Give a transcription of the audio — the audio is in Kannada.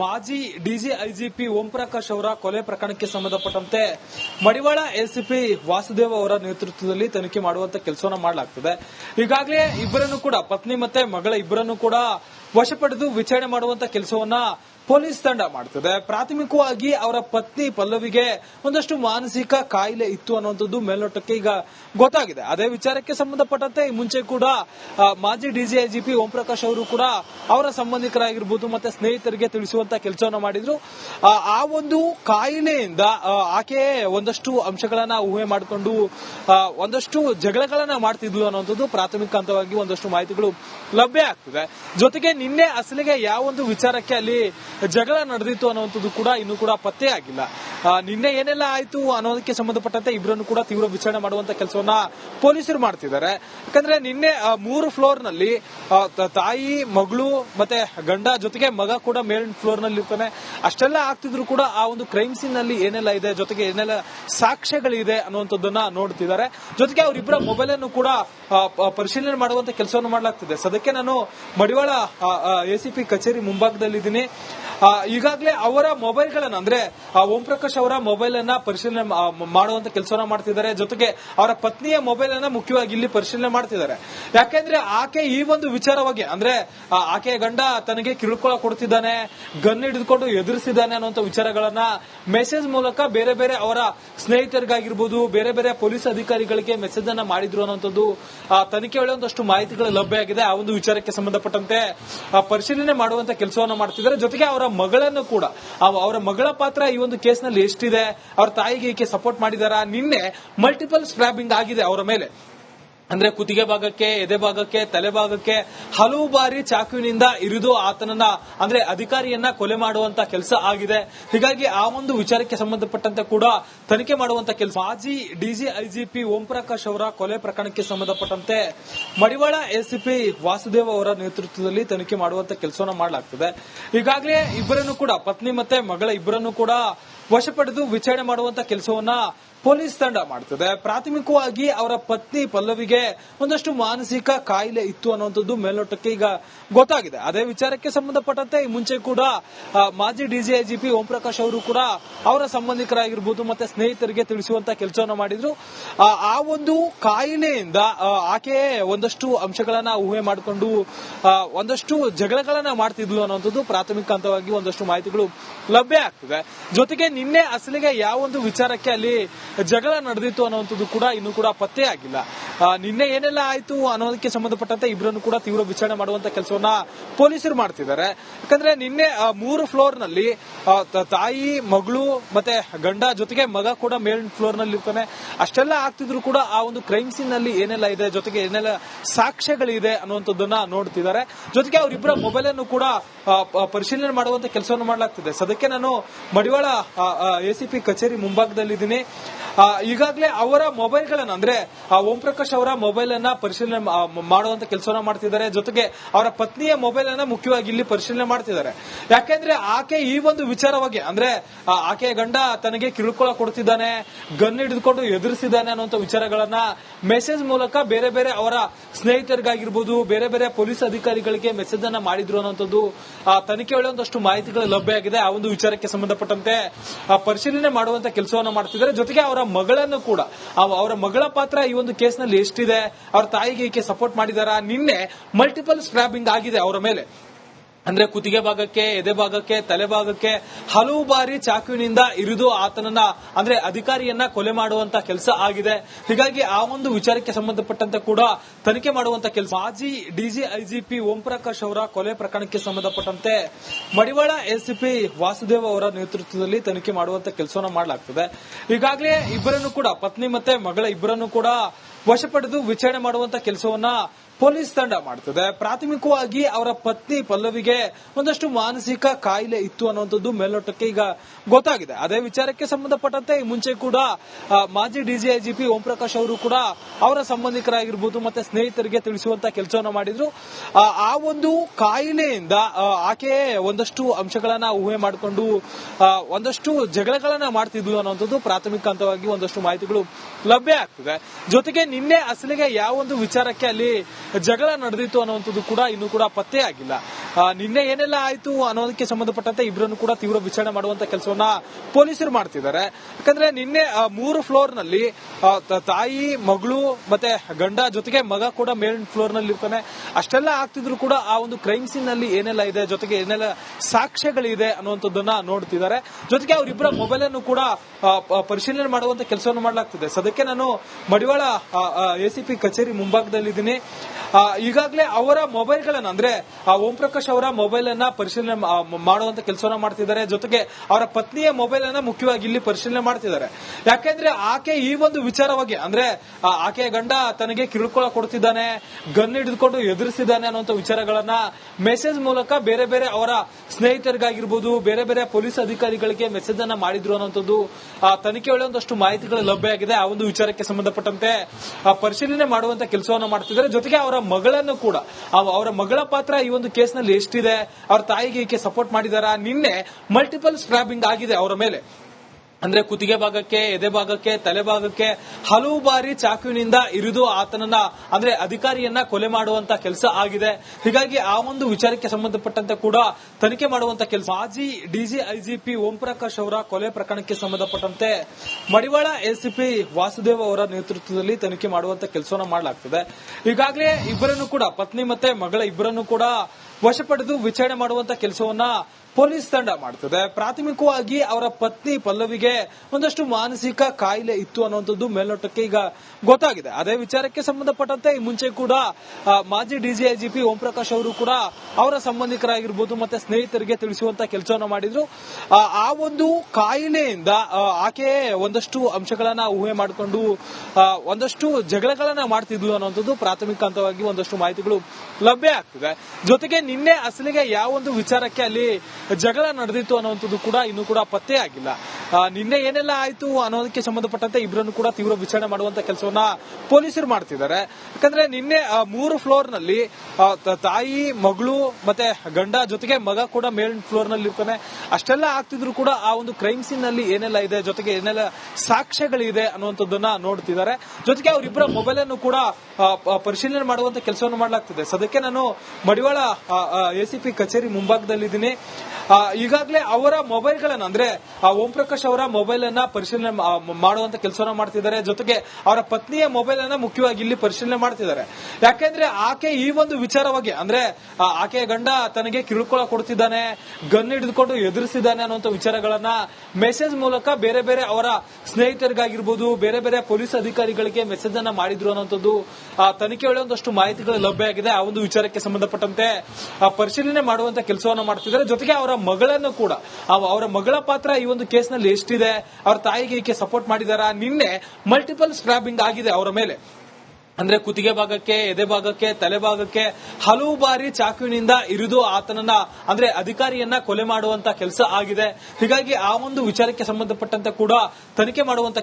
ಮಾಜಿ ಡಿಜಿ ಐಜಿಪಿ ಓಂ ಪ್ರಕಾಶ್ ಅವರ ಕೊಲೆ ಪ್ರಕರಣಕ್ಕೆ ಸಂಬಂಧಪಟ್ಟಂತೆ ಮಡಿವಾಳ ಎಸಿಪಿ ವಾಸುದೇವ್ ಅವರ ನೇತೃತ್ವದಲ್ಲಿ ತನಿಖೆ ಮಾಡುವಂತ ಕೆಲಸವನ್ನ ಮಾಡಲಾಗ್ತದೆ. ಈಗಾಗಲೇ ಇಬ್ಬರನ್ನು ಕೂಡ ಪತ್ನಿ ಮತ್ತೆ ಮಗಳ ಇಬ್ಬರನ್ನು ಕೂಡ ವಶಪಡೆದು ವಿಚಾರಣೆ ಮಾಡುವಂತ ಕೆಲಸವನ್ನ ಪೊಲೀಸ್ ತಂಡ ಮಾಡ್ತದೆ. ಪ್ರಾಥಮಿಕವಾಗಿ ಅವರ ಪತ್ನಿ ಪಲ್ಲವಿಗೆ ಒಂದಷ್ಟು ಮಾನಸಿಕ ಕಾಯಿಲೆ ಇತ್ತು ಅನ್ನುವಂಥದ್ದು ಮೇಲ್ನೋಟಕ್ಕೆ ಈಗ ಗೊತ್ತಾಗಿದೆ. ಅದೇ ವಿಚಾರಕ್ಕೆ ಸಂಬಂಧಪಟ್ಟಂತೆ ಈ ಮುಂಚೆ ಕೂಡ ಮಾಜಿ ಡಿಜಿಐಜಿಪಿ ಓಂ ಪ್ರಕಾಶ್ ಅವರು ಕೂಡ ಅವರ ಸಂಬಂಧಿಕರಾಗಿರ್ಬೋದು ಮತ್ತೆ ಸ್ನೇಹಿತರಿಗೆ ತಿಳಿಸುವಂತ ಕೆಲಸವನ್ನು ಮಾಡಿದ್ರು. ಆ, ಒಂದು ಕಾಯಿಲೆಯಿಂದ ಆಕೆ ಒಂದಷ್ಟು ಅಂಶಗಳನ್ನ ಊಹೆ ಮಾಡಿಕೊಂಡು ಒಂದಷ್ಟು ಜಗಳಗಳನ್ನ ಮಾಡ್ತಿದ್ಲು ಅನ್ನುವಂಥದ್ದು ಪ್ರಾಥಮಿಕ ಹಂತವಾಗಿ ಒಂದಷ್ಟು ಮಾಹಿತಿಗಳು ಲಭ್ಯ ಆಗ್ತಿದೆ. ಜೊತೆಗೆ ನಿನ್ನೆ ಅಸಲಿಗೆ ಯಾವ ಒಂದು ವಿಚಾರಕ್ಕೆ ಅಲ್ಲಿ ಜಗಳ ನಡೆದಿತ್ತು ಅನ್ನುವಂಥದ್ದು ಕೂಡ ಇನ್ನೂ ಕೂಡ ಪತ್ತೆ ಆಗಿಲ್ಲ. ನಿನ್ನೆ ಏನೆಲ್ಲ ಆಯ್ತು ಅನ್ನೋದಕ್ಕೆ ಸಂಬಂಧಪಟ್ಟಂತೆ ಇಬ್ಬರನ್ನು ಕೂಡ ತೀವ್ರ ವಿಚಾರಣೆ ಮಾಡುವಂತ ಕೆಲಸವನ್ನ ಪೊಲೀಸರು ಮಾಡ್ತಿದ್ದಾರೆ. ಯಾಕಂದ್ರೆ ನಿನ್ನೆ ಮೂರು ಫ್ಲೋರ್ನಲ್ಲಿ ತ- ತಾಯಿ ಮಗಳು ಮತ್ತೆ ಗಂಡ ಜೊತೆಗೆ ಮಗ ಕೂಡ ಮೇಲಿನ ಫ್ಲೋರ್ನಲ್ಲಿ ಇರ್ತಾನೆ. ಅಷ್ಟೆಲ್ಲ ಆಗ್ತಿದ್ರು ಕೂಡ ಆ ಒಂದು ಕ್ರೈಮ್ ಸೀನ್ನಲ್ಲಿ ಏನೆಲ್ಲ ಇದೆ ಜೊತೆಗೆ ಏನೆಲ್ಲ ಸಾಕ್ಷ್ಯಗಳಿದೆ ಅನ್ನುವಂಥದ್ದನ್ನ ನೋಡ್ತಿದ್ದಾರೆ. ಜೊತೆಗೆ ಅವರಿಬ್ಬರ ಮೊಬೈಲ್ ಅನ್ನು ಕೂಡ ಪರಿಶೀಲನೆ ಮಾಡುವಂತ ಕೆಲಸವನ್ನು ಮಾಡಲಾಗ್ತಿದೆ. ಸದ್ಯಕ್ಕೆ ನಾನು ಮಡಿವಾಳ ಎಸಿಪಿ ಕಚೇರಿ ಮುಂಭಾಗದಲ್ಲಿದ್ದೀನಿ. ಆ, ಈಗಾಗಲೇ ಅವರ ಮೊಬೈಲ್ಗಳನ್ನ ಅಂದ್ರೆ ಓಂ ಪ್ರಕಾಶ್ ಅವರ ಮೊಬೈಲ್ ಅನ್ನ ಪರಿಶೀಲನೆ ಮಾಡುವಂತ ಕೆಲಸವನ್ನ ಮಾಡ್ತಿದ್ದಾರೆ. ಜೊತೆಗೆ ಅವರ ಪತ್ನಿಯ ಮೊಬೈಲ್ ಅನ್ನ ಮುಖ್ಯವಾಗಿ ಇಲ್ಲಿ ಪರಿಶೀಲನೆ ಮಾಡ್ತಿದ್ದಾರೆ. ಯಾಕೆಂದ್ರೆ ಆಕೆ ಈ ಒಂದು ವಿಚಾರವಾಗಿ ಅಂದ್ರೆ ಆಕೆಯ ಗಂಡ ತನಗೆ ಕಿರುಕುಳ ಕೊಡ್ತಿದ್ದಾನೆ ಗನ್ ಹಿಡಿದುಕೊಂಡು ಎದುರಿಸಿದ್ದಾನೆ ಅನ್ನುವಂತ ವಿಚಾರಗಳನ್ನ ಮೆಸೇಜ್ ಮೂಲಕ ಬೇರೆ ಬೇರೆ ಅವರ ಸ್ನೇಹಿತರಿಗಾಗಿರ್ಬೋದು ಬೇರೆ ಬೇರೆ ಪೊಲೀಸ್ ಅಧಿಕಾರಿಗಳಿಗೆ ಮೆಸೇಜ್ ಅನ್ನ ಮಾಡಿದ್ರು ಅನ್ನುವಂಥದ್ದು ಆ, ತನಿಖೆ ವೇಳೆ ಒಂದಷ್ಟು ಮಾಹಿತಿಗಳು ಲಭ್ಯ ಆಗಿದೆ. ಆ ಒಂದು ವಿಚಾರಕ್ಕೆ ಸಂಬಂಧಪಟ್ಟಂತೆ ಪರಿಶೀಲನೆ ಮಾಡುವಂತ ಕೆಲಸವನ್ನ ಮಾಡ್ತಿದ್ದಾರೆ. ಜೊತೆಗೆ ಅವರ ಮಗಳನ್ನು ಕೂಡ. ಅವರ ಮಗಳ ಪಾತ್ರ ಈ ಒಂದು ಕೇಸ್ನಲ್ಲಿ ಎಷ್ಟಿದೆ? ಅವ್ರ ತಾಯಿಗೆ ಈಕೆ ಸಪೋರ್ಟ್ ಮಾಡಿದಾರ? ನಿನ್ನೆ ಮಲ್ಟಿಪಲ್ ಸ್ಟ್ರಾಬಿಂಗ್ ಆಗಿದೆ ಅವರ ಮೇಲೆ. ಅಂದ್ರೆ ಕುತ್ತಿಗೆ ಭಾಗಕ್ಕೆ, ಎದೆ ಭಾಗಕ್ಕೆ, ತಲೆ ಭಾಗಕ್ಕೆ ಹಲವು ಬಾರಿ ಚಾಕುವಿನಿಂದ ಇರಿದು ಆತನನ್ನ, ಅಂದ್ರೆ ಅಧಿಕಾರಿಯನ್ನ ಕೊಲೆ ಮಾಡುವಂತ ಕೆಲಸ ಆಗಿದೆ. ಹೀಗಾಗಿ ಆ ಒಂದು ವಿಚಾರಕ್ಕೆ ಸಂಬಂಧಪಟ್ಟಂತೆ ಕೂಡ ತನಿಖೆ ಮಾಡುವಂತ ಕೆಲಸ. ಮಾಜಿ ಡಿಜಿ ಐಜಿಪಿ ಓಂ ಪ್ರಕಾಶ್ ಅವರ ಕೊಲೆ ಪ್ರಕರಣಕ್ಕೆ ಸಂಬಂಧಪಟ್ಟಂತೆ ಮಡಿವಾಳ ಎಸಿಪಿ ವಾಸುದೇವ್ ಅವರ ನೇತೃತ್ವದಲ್ಲಿ ತನಿಖೆ ಮಾಡುವಂತ ಕೆಲಸವನ್ನ ಮಾಡಲಾಗ್ತದೆ. ಈಗಾಗಲೇ ಇಬ್ಬರನ್ನು ಕೂಡ, ಪತ್ನಿ ಮತ್ತೆ ಮಗಳ ಇಬ್ಬರನ್ನು ಕೂಡ ವಶಪಡೆದು ವಿಚಾರಣೆ ಮಾಡುವಂತ ಕೆಲಸವನ್ನ ಪೊಲೀಸ್ ತಂಡ ಮಾಡ್ತದೆ. ಪ್ರಾಥಮಿಕವಾಗಿ ಅವರ ಪತ್ನಿ ಪಲ್ಲವಿಗೆ ಒಂದಷ್ಟು ಮಾನಸಿಕ ಕಾಯಿಲೆ ಇತ್ತು ಅನ್ನುವಂಥದ್ದು ಮೇಲ್ನೋಟಕ್ಕೆ ಈಗ ಗೊತ್ತಾಗಿದೆ. ಅದೇ ವಿಚಾರಕ್ಕೆ ಸಂಬಂಧಪಟ್ಟಂತೆ ಈ ಮುಂಚೆ ಕೂಡ ಮಾಜಿ ಡಿಜಿಐಜಿಪಿ ಓಂ ಪ್ರಕಾಶ್ ಅವರು ಕೂಡ ಅವರ ಸಂಬಂಧಿಕರಾಗಿರ್ಬೋದು ಮತ್ತೆ ಸ್ನೇಹಿತರಿಗೆ ತಿಳಿಸುವಂತ ಕೆಲಸವನ್ನು ಮಾಡಿದ್ರು. ಆ, ಒಂದು ಕಾಯಿಲೆಯಿಂದ ಆಕೆ ಒಂದಷ್ಟು ಅಂಶಗಳನ್ನ ಊಹೆ ಮಾಡಿಕೊಂಡು ಒಂದಷ್ಟು ಜಗಳಗಳನ್ನ ಮಾಡ್ತಿದ್ಲು ಅನ್ನುವಂಥದ್ದು ಪ್ರಾಥಮಿಕ ಹಂತವಾಗಿ ಒಂದಷ್ಟು ಮಾಹಿತಿಗಳು ಲಭ್ಯ ಆಗ್ತದೆ. ಜೊತೆಗೆ ನಿನ್ನೆ ಅಸಲಿಗೆ ಯಾವ ಒಂದು ವಿಚಾರಕ್ಕೆ ಅಲ್ಲಿ ಜಗಳ ನಡೆದಿತ್ತು ಅನ್ನುವಂಥದ್ದು ಕೂಡ ಇನ್ನೂ ಕೂಡ ಪತ್ತೆ ಆಗಿಲ್ಲ. ನಿನ್ನೆ ಏನೆಲ್ಲ ಆಯ್ತು ಅನ್ನೋದಕ್ಕೆ ಸಂಬಂಧಪಟ್ಟಂತೆ ಇಬ್ಬರನ್ನು ಕೂಡ ತೀವ್ರ ವಿಚಾರಣೆ ಮಾಡುವಂತ ಕೆಲಸವನ್ನ ಪೊಲೀಸರು ಮಾಡ್ತಿದ್ದಾರೆ. ಯಾಕಂದ್ರೆ ನಿನ್ನೆ ಮೂರು ಫ್ಲೋರ್ನಲ್ಲಿ ತಾಯಿ, ಮಗಳು ಮತ್ತೆ ಗಂಡ ಜೊತೆಗೆ ಮಗ ಕೂಡ ಮೇಲ್ ಫ್ಲೋರ್ನಲ್ಲಿ ಇರ್ತಾನೆ. ಅಷ್ಟೆಲ್ಲ ಆಗ್ತಿದ್ರು ಕೂಡ ಆ ಒಂದು ಕ್ರೈಮ್ ಸೀನ್ನಲ್ಲಿ ಏನೆಲ್ಲ ಇದೆ, ಜೊತೆಗೆ ಏನೆಲ್ಲ ಸಾಕ್ಷ್ಯಗಳಿದೆ ಅನ್ನುವಂಥದ್ದನ್ನ ನೋಡ್ತಿದ್ದಾರೆ. ಜೊತೆಗೆ ಅವರಿಬ್ಬರ ಮೊಬೈಲ್ ಅನ್ನು ಕೂಡ ಪರಿಶೀಲನೆ ಮಾಡುವಂತ ಕೆಲಸವನ್ನು ಮಾಡಲಾಗ್ತಿದೆ. ಸದ್ಯಕ್ಕೆ ನಾನು ಮಡಿವಾಳ ಎಸಿಪಿ ಕಚೇರಿ ಮುಂಭಾಗದಲ್ಲಿದ್ದೀನಿ. ಈಗಾಗಲೇ ಅವರ ಮೊಬೈಲ್ಗಳನ್ನ, ಅಂದ್ರೆ ಓಂ ಪ್ರಕಾಶ್ ಅವರ ಮೊಬೈಲ್ ಅನ್ನ ಪರಿಶೀಲನೆ ಮಾಡುವಂತ ಕೆಲಸವನ್ನ ಮಾಡ್ತಿದ್ದಾರೆ. ಜೊತೆಗೆ ಅವರ ಪತ್ನಿಯ ಮೊಬೈಲ್ ಅನ್ನ ಮುಖ್ಯವಾಗಿ ಇಲ್ಲಿ ಪರಿಶೀಲನೆ ಮಾಡ್ತಿದ್ದಾರೆ. ಯಾಕೆಂದ್ರೆ ಆಕೆ ಈ ಒಂದು ವಿಚಾರವಾಗಿ, ಅಂದ್ರೆ ಆಕೆಯ ಗಂಡ ತನಗೆ ಕಿರುಕುಳ ಕೊಡ್ತಿದ್ದಾನೆ, ಗನ್ ಹಿಡಿದುಕೊಂಡು ಎದುರಿಸಿದ್ದಾನೆ ಅನ್ನುವಂತ ವಿಚಾರಗಳನ್ನ ಮೆಸೇಜ್ ಮೂಲಕ ಬೇರೆ ಬೇರೆ ಅವರ ಸ್ನೇಹಿತರಿಗಾಗಿರ್ಬೋದು ಬೇರೆ ಬೇರೆ ಪೊಲೀಸ್ ಅಧಿಕಾರಿಗಳಿಗೆ ಮೆಸೇಜ್ ಅನ್ನ ಮಾಡಿದ್ರು ಅನ್ನೋದು ಆ, ತನಿಖೆ ವೇಳೆ ಒಂದಷ್ಟು ಮಾಹಿತಿಗಳು ಲಭ್ಯ ಆಗಿದೆ. ಆ ಒಂದು ವಿಚಾರಕ್ಕೆ ಸಂಬಂಧಪಟ್ಟಂತೆ ಪರಿಶೀಲನೆ ಮಾಡುವಂತ ಕೆಲಸವನ್ನ ಮಾಡ್ತಿದ್ದಾರೆ. ಜೊತೆಗೆ ಅವರ ಮಗಳನ್ನು ಕೂಡ ಅವರ ಮಗಳ ಪಾತ್ರ ಈ ಒಂದು ಕೇಸ್ನಲ್ಲಿ ಎಷ್ಟಿದೆ ಅವರ ತಾಯಿಗೆ ಈಕೆ ಸಪೋರ್ಟ್ ಮಾಡಿದಾರ? ನಿನ್ನೆ ಮಲ್ಟಿಪಲ್ ಸ್ಕ್ರಾಬಿಂಗ್ ಆಗಿದೆ ಅವರ ಮೇಲೆ. ಅಂದ್ರೆ ಕುತ್ತಿಗೆ ಭಾಗಕ್ಕೆ, ಎದೆ ಭಾಗಕ್ಕೆ, ತಲೆ ಭಾಗಕ್ಕೆ ಹಲವು ಬಾರಿ ಚಾಕುವಿನಿಂದ ಇರಿದು ಆತನನ್ನ, ಅಂದ್ರೆ ಅಧಿಕಾರಿಯನ್ನ ಕೊಲೆ ಮಾಡುವಂತ ಕೆಲಸ ಆಗಿದೆ. ಹೀಗಾಗಿ ಆ ಒಂದು ವಿಚಾರಕ್ಕೆ ಸಂಬಂಧಪಟ್ಟಂತೆ ಕೂಡ ತನಿಖೆ ಮಾಡುವಂತ ಕೆಲಸ. ಮಾಜಿ ಡಿಜಿ ಐಜಿಪಿ ಓಂ ಪ್ರಕಾಶ್ ಅವರ ಕೊಲೆ ಪ್ರಕರಣಕ್ಕೆ ಸಂಬಂಧಪಟ್ಟಂತೆ ಮಡಿವಾಳ ಎಸಿಪಿ ವಾಸುದೇವ್ ಅವರ ನೇತೃತ್ವದಲ್ಲಿ ತನಿಖೆ ಮಾಡುವಂತ ಕೆಲಸವನ್ನ ಮಾಡಲಾಗ್ತದೆ. ಈಗಾಗಲೇ ಇಬ್ಬರನ್ನು ಕೂಡ, ಪತ್ನಿ ಮತ್ತೆ ಮಗಳ ಇಬ್ಬರನ್ನು ಕೂಡ ವಶಪಡೆದು ವಿಚಾರಣೆ ಮಾಡುವಂತ ಕೆಲಸವನ್ನ ಪೊಲೀಸ್ ತಂಡ ಮಾಡ್ತದೆ. ಪ್ರಾಥಮಿಕವಾಗಿ ಅವರ ಪತ್ನಿ ಪಲ್ಲವಿಗೆ ಒಂದಷ್ಟು ಮಾನಸಿಕ ಕಾಯಿಲೆ ಇತ್ತು ಅನ್ನುವಂಥದ್ದು ಮೇಲ್ನೋಟಕ್ಕೆ ಈಗ ಗೊತ್ತಾಗಿದೆ. ಅದೇ ವಿಚಾರಕ್ಕೆ ಸಂಬಂಧಪಟ್ಟಂತೆ ಈ ಮುಂಚೆ ಕೂಡ ಮಾಜಿ ಡಿಜಿಐಜಿಪಿ ಓಂ ಪ್ರಕಾಶ್ ಅವರು ಕೂಡ ಅವರ ಸಂಬಂಧಿಕರಾಗಿರ್ಬೋದು ಮತ್ತೆ ಸ್ನೇಹಿತರಿಗೆ ತಿಳಿಸುವಂತ ಕೆಲಸವನ್ನು ಮಾಡಿದ್ರು. ಆ, ಒಂದು ಕಾಯಿಲೆಯಿಂದ ಆಕೆ ಒಂದಷ್ಟು ಅಂಶಗಳನ್ನ ಊಹೆ ಮಾಡಿಕೊಂಡು ಒಂದಷ್ಟು ಜಗಳಗಳನ್ನ ಮಾಡ್ತಿದ್ಲು ಅನ್ನುವಂಥದ್ದು ಪ್ರಾಥಮಿಕ ಹಂತವಾಗಿ ಒಂದಷ್ಟು ಮಾಹಿತಿಗಳು ಲಭ್ಯ ಆಗ್ತಿದೆ. ಜೊತೆಗೆ ನಿನ್ನೆ ಅಸಲಿಗೆ ಯಾವ ಒಂದು ವಿಚಾರಕ್ಕೆ ಅಲ್ಲಿ ಜಗಳ ನಡೆದಿತ್ತು ಅನ್ನುವಂಥದ್ದು ಕೂಡ ಇನ್ನು ಕೂಡ ಪತ್ತೆ ಆಗಿಲ್ಲ. ನಿನ್ನೆ ಏನೆಲ್ಲ ಆಯ್ತು ಅನ್ನೋದಕ್ಕೆ ಸಂಬಂಧಪಟ್ಟಂತೆ ಇಬ್ಬರನ್ನು ಕೂಡ ತೀವ್ರ ವಿಚಾರಣೆ ಮಾಡುವಂತ ಕೆಲಸವನ್ನ ಪೊಲೀಸರು ಮಾಡ್ತಿದ್ದಾರೆ. ಯಾಕಂದ್ರೆ ನಿನ್ನೆ ಮೂರು ಫ್ಲೋರ್ನಲ್ಲಿ ತಾಯಿ, ಮಗಳು ಮತ್ತೆ ಗಂಡ ಜೊತೆಗೆ ಮಗ ಕೂಡ ಮೇಲಿನ ಫ್ಲೋರ್ನಲ್ಲಿ ಇರ್ತಾನೆ. ಅಷ್ಟೆಲ್ಲ ಆಗ್ತಿದ್ರು ಕೂಡ ಆ ಒಂದು ಕ್ರೈಮ್ ಸೀನ್ನಲ್ಲಿ ಏನೆಲ್ಲ ಇದೆ, ಜೊತೆಗೆ ಏನೆಲ್ಲ ಸಾಕ್ಷ್ಯಗಳಿದೆ ಅನ್ನುವಂಥದ್ದನ್ನ ನೋಡ್ತಿದ್ದಾರೆ. ಜೊತೆಗೆ ಅವರಿಬ್ಬರ ಮೊಬೈಲ್ ಅನ್ನು ಕೂಡ ಪರಿಶೀಲನೆ ಮಾಡುವಂತ ಕೆಲಸವನ್ನು ಮಾಡಲಾಗ್ತಿದೆ. ಸದ್ಯಕ್ಕೆ ನಾನು ಮಡಿವಾಳ ಎಸಿಪಿ ಕಚೇರಿ ಮುಂಭಾಗದಲ್ಲಿದ್ದೀನಿ. ಇದ್ದೀನಿ ಈಗಾಗಲೇ ಅವರ ಮೊಬೈಲ್ಗಳನ್ನು, ಅಂದ್ರೆ ಓಂ ಪ್ರಕಾಶ್ ಅವರ ಮೊಬೈಲ್ ಅನ್ನ ಪರಿಶೀಲನೆ ಮಾಡುವಂತ ಕೆಲಸವನ್ನ ಮಾಡ್ತಿದ್ದಾರೆ. ಜೊತೆಗೆ ಅವರ ಪತ್ನಿಯ ಮೊಬೈಲ್ ಅನ್ನ ಮುಖ್ಯವಾಗಿ ಇಲ್ಲಿ ಪರಿಶೀಲನೆ ಮಾಡ್ತಿದ್ದಾರೆ. ಯಾಕೆಂದ್ರೆ ಆಕೆ ಈ ಒಂದು ವಿಚಾರವಾಗಿ, ಅಂದ್ರೆ ಆಕೆಯ ಗಂಡ ತನಗೆ ಕಿರುಕುಳ ಕೊಡ್ತಿದ್ದಾನೆ, ಗನ್ ಹಿಡಿದುಕೊಂಡು ಎದುರಿಸಿದ್ದಾನೆ ಅನ್ನುವಂತ ವಿಚಾರಗಳನ್ನ ಮೆಸೇಜ್ ಮೂಲಕ ಬೇರೆ ಬೇರೆ ಅವರ ಸ್ನೇಹಿತರಿಗಾಗಿರ್ಬೋದು ಬೇರೆ ಬೇರೆ ಪೊಲೀಸ್ ಅಧಿಕಾರಿಗಳಿಗೆ ಮೆಸೇಜ್ ಅನ್ನ ಮಾಡಿದ್ರು ಅನ್ನೋದು ಆ ತನಿಖೆ ವೇಳೆ ಒಂದಷ್ಟು ಮಾಹಿತಿಗಳು ಲಭ್ಯ ಆಗಿದೆ. ಆ ಒಂದು ವಿಚಾರಕ್ಕೆ ಸಂಬಂಧಪಟ್ಟಂತೆ ಆ, ಪರಿಶೀಲನೆ ಮಾಡುವಂತ ಕೆಲಸವನ್ನು ಮಾಡ್ತಿದ್ದಾರೆ. ಜೊತೆಗೆ ಅವರ ಮಗಳನ್ನು ಕೂಡ ಅವರ ಮಗಳ ಪಾತ್ರ ಈ ಒಂದು ಕೇಸ್ನಲ್ಲಿ ಎಷ್ಟಿದೆ ಅವ್ರ ತಾಯಿಗೆ ಸಪೋರ್ಟ್ ಮಾಡಿದಾರ? ನಿನ್ನೆ ಮಲ್ಟಿಪಲ್ ಸ್ಕ್ರಾಬಿಂಗ್ ಆಗಿದೆ ಅವರ ಮೇಲೆ. ಅಂದ್ರೆ ಕುತ್ತಿಗೆ ಭಾಗಕ್ಕೆ, ಎದೆ ಭಾಗಕ್ಕೆ, ತಲೆ ಭಾಗಕ್ಕೆ ಹಲವು ಬಾರಿ ಚಾಕುವಿನಿಂದ ಇರಿದು ಆತನನ್ನ, ಅಂದ್ರೆ ಅಧಿಕಾರಿಯನ್ನ ಕೊಲೆ ಮಾಡುವಂತ ಕೆಲಸ ಆಗಿದೆ. ಹೀಗಾಗಿ ಆ ಒಂದು ವಿಚಾರಕ್ಕೆ ಸಂಬಂಧಪಟ್ಟಂತೆ ಕೂಡ ತನಿಖೆ ಮಾಡುವಂತ ಕೆಲಸ. ಮಾಜಿ ಡಿಜಿ ಐಜಿಪಿ ಓಂ ಪ್ರಕಾಶ್ ಅವರ ಕೊಲೆ ಪ್ರಕರಣಕ್ಕೆ ಸಂಬಂಧಪಟ್ಟಂತೆ ಮಡಿವಾಳ ಎಸಿಪಿ ವಾಸುದೇವ್ ಅವರ ನೇತೃತ್ವದಲ್ಲಿ ತನಿಖೆ ಮಾಡುವಂತ ಕೆಲಸವನ್ನ ಮಾಡಲಾಗ್ತದೆ. ಈಗಾಗಲೇ ಇಬ್ಬರನ್ನು ಕೂಡ, ಪತ್ನಿ ಮತ್ತೆ ಮಗಳ ಇಬ್ಬರನ್ನು ಕೂಡ ವಶಪಡೆದು ವಿಚಾರಣೆ ಮಾಡುವಂತ ಕೆಲಸವನ್ನ ಪೊಲೀಸ್ ತಂಡ ಮಾಡ್ತದೆ. ಪ್ರಾಥಮಿಕವಾಗಿ ಅವರ ಪತ್ನಿ ಪಲ್ಲವಿಗೆ ಒಂದಷ್ಟು ಮಾನಸಿಕ ಕಾಯಿಲೆ ಇತ್ತು ಅನ್ನುವಂಥದ್ದು ಮೇಲ್ನೋಟಕ್ಕೆ ಈಗ ಗೊತ್ತಾಗಿದೆ. ಅದೇ ವಿಚಾರಕ್ಕೆ ಸಂಬಂಧಪಟ್ಟಂತೆ ಈ ಮುಂಚೆ ಕೂಡ ಮಾಜಿ ಡಿಜಿಐಜಿಪಿ ಓಂ ಪ್ರಕಾಶ್ ಅವರು ಕೂಡ ಅವರ ಸಂಬಂಧಿಕರಾಗಿರ್ಬೋದು ಮತ್ತೆ ಸ್ನೇಹಿತರಿಗೆ ತಿಳಿಸುವಂತ ಕೆಲಸವನ್ನ ಮಾಡಿದ್ರು. ಆ, ಒಂದು ಕಾಯಿಲೆಯಿಂದ ಆಕೆ ಒಂದಷ್ಟು ಅಂಶಗಳನ್ನ ಊಹೆ ಮಾಡಿಕೊಂಡು ಒಂದಷ್ಟು ಜಗಳಗಳನ್ನ ಮಾಡ್ತಿದ್ಲು ಅನ್ನುವಂಥದ್ದು ಪ್ರಾಥಮಿಕ ಹಂತವಾಗಿ ಒಂದಷ್ಟು ಮಾಹಿತಿಗಳು ಲಭ್ಯ ಆಗ್ತಿದೆ. ಜೊತೆಗೆ ನಿನ್ನೆ ಅಸಲಿಗೆ ಯಾವ ಒಂದು ವಿಚಾರಕ್ಕೆ ಅಲ್ಲಿ ಜಗಳ ನಡೆದಿತ್ತು ಅನ್ನುವಂಥದ್ದು ಕೂಡ ಇನ್ನೂ ಕೂಡ ಪತ್ತೆ ಆಗಿಲ್ಲ. ನಿನ್ನೆ ಏನೆಲ್ಲ ಆಯ್ತು ಅನ್ನೋದಕ್ಕೆ ಸಂಬಂಧಪಟ್ಟಂತೆ ಇಬ್ಬರನ್ನು ಕೂಡ ತೀವ್ರ ವಿಚಾರಣೆ ಮಾಡುವಂತ ಕೆಲಸವನ್ನ ಪೊಲೀಸರು ಮಾಡ್ತಿದ್ದಾರೆ. ಯಾಕಂದ್ರೆ ನಿನ್ನೆ ಮೂರು ಫ್ಲೋರ್ನಲ್ಲಿ ತಾಯಿ, ಮಗಳು ಮತ್ತೆ ಗಂಡ ಜೊತೆಗೆ ಮಗ ಕೂಡ ಮೇಲ್ ಫ್ಲೋರ್ನಲ್ಲಿ ಇರ್ತಾನೆ. ಅಷ್ಟೆಲ್ಲ ಆಗ್ತಿದ್ರು ಕೂಡ ಆ ಒಂದು ಕ್ರೈಮ್ ಸೀನ್ನಲ್ಲಿ ಏನೆಲ್ಲ ಇದೆ, ಜೊತೆಗೆ ಏನೆಲ್ಲ ಸಾಕ್ಷ್ಯಗಳಿದೆ ಅನ್ನುವಂಥದ್ದನ್ನ ನೋಡ್ತಿದ್ದಾರೆ. ಜೊತೆಗೆ ಅವರಿಬ್ಬರ ಮೊಬೈಲ್ ಅನ್ನು ಕೂಡ ಪರಿಶೀಲನೆ ಮಾಡುವಂತ ಕೆಲಸವನ್ನು ಮಾಡಲಾಗ್ತಿದೆ. ಸದ್ಯಕ್ಕೆ ನಾನು ಮಡಿವಾಳ ಎಸಿಪಿ ಕಚೇರಿ ಮುಂಭಾಗದಲ್ಲಿದ್ದೀನಿ. ಈಗಾಗಲೇ ಅವರ ಮೊಬೈಲ್ಗಳನ್ನ, ಅಂದ್ರೆ ಓಂ ಪ್ರಕಾಶ್ ಅವರ ಮೊಬೈಲ್ ಅನ್ನ ಪರಿಶೀಲನೆ ಮಾಡುವಂತ ಕೆಲಸವನ್ನ ಮಾಡ್ತಿದ್ದಾರೆ. ಜೊತೆಗೆ ಅವರ ಪತ್ನಿಯ ಮೊಬೈಲ್ ಅನ್ನ ಮುಖ್ಯವಾಗಿ ಇಲ್ಲಿ ಪರಿಶೀಲನೆ ಮಾಡ್ತಿದ್ದಾರೆ. ಯಾಕೆಂದ್ರೆ ಆಕೆ ಈ ಒಂದು ವಿಚಾರವಾಗಿ, ಅಂದ್ರೆ ಆಕೆಯ ಗಂಡ ತನಗೆ ಕಿರುಕುಳ ಕೊಡ್ತಿದ್ದಾನೆ, ಗನ್ ಹಿಡಿದುಕೊಂಡು ಎದುರಿಸಿದ್ದಾನೆ ಅನ್ನುವಂತ ವಿಚಾರಗಳನ್ನ ಮೆಸೇಜ್ ಮೂಲಕ ಬೇರೆ ಬೇರೆ ಅವರ ಸ್ನೇಹಿತರಿಗಾಗಿರ್ಬೋದು, ಬೇರೆ ಬೇರೆ ಪೊಲೀಸ್ ಅಧಿಕಾರಿಗಳಿಗೆ ಮೆಸೇಜ್ ಅನ್ನ ಮಾಡಿದ್ರು ಅನ್ನೋದು ತನಿಖೆ ವೇಳೆ ಒಂದಷ್ಟು ಮಾಹಿತಿಗಳು ಲಭ್ಯ ಆಗಿದೆ. ಆ ಒಂದು ವಿಚಾರಕ್ಕೆ ಸಂಬಂಧಪಟ್ಟಂತೆ ಪರಿಶೀಲನೆ ಮಾಡುವಂತ ಕೆಲಸವನ್ನ ಮಾಡ್ತಿದ್ದಾರೆ. ಜೊತೆಗೆ ಅವರ ಮಗಳನ್ನು ಕೂಡ ಅವರ ಮಗಳ ಪಾತ್ರ ಈ ಒಂದು ಕೇಸ್ನಲ್ಲಿ ಎಷ್ಟಿದೆ? ಅವ್ರ ತಾಯಿಗೆ ಈಕೆ ಸಪೋರ್ಟ್ ಮಾಡಿದಾರ? ನಿನ್ನೆ ಮಲ್ಟಿಪಲ್ ಸ್ಕ್ರಾಬಿಂಗ್ ಆಗಿದೆ ಅವರ ಮೇಲೆ. ಅಂದ್ರೆ ಕುತ್ತಿಗೆ ಭಾಗಕ್ಕೆ, ಎದೆ ಭಾಗಕ್ಕೆ, ತಲೆ ಭಾಗಕ್ಕೆ ಹಲವು ಬಾರಿ ಚಾಕುವಿನಿಂದ ಇರಿದು ಆತನನ್ನ, ಅಂದ್ರೆ ಅಧಿಕಾರಿಯನ್ನ ಕೊಲೆ ಮಾಡುವಂತ ಕೆಲಸ ಆಗಿದೆ. ಹೀಗಾಗಿ ಆ ಒಂದು ವಿಚಾರಕ್ಕೆ ಸಂಬಂಧಪಟ್ಟಂತೆ ಕೂಡ ತನಿಖೆ ಮಾಡುವಂತ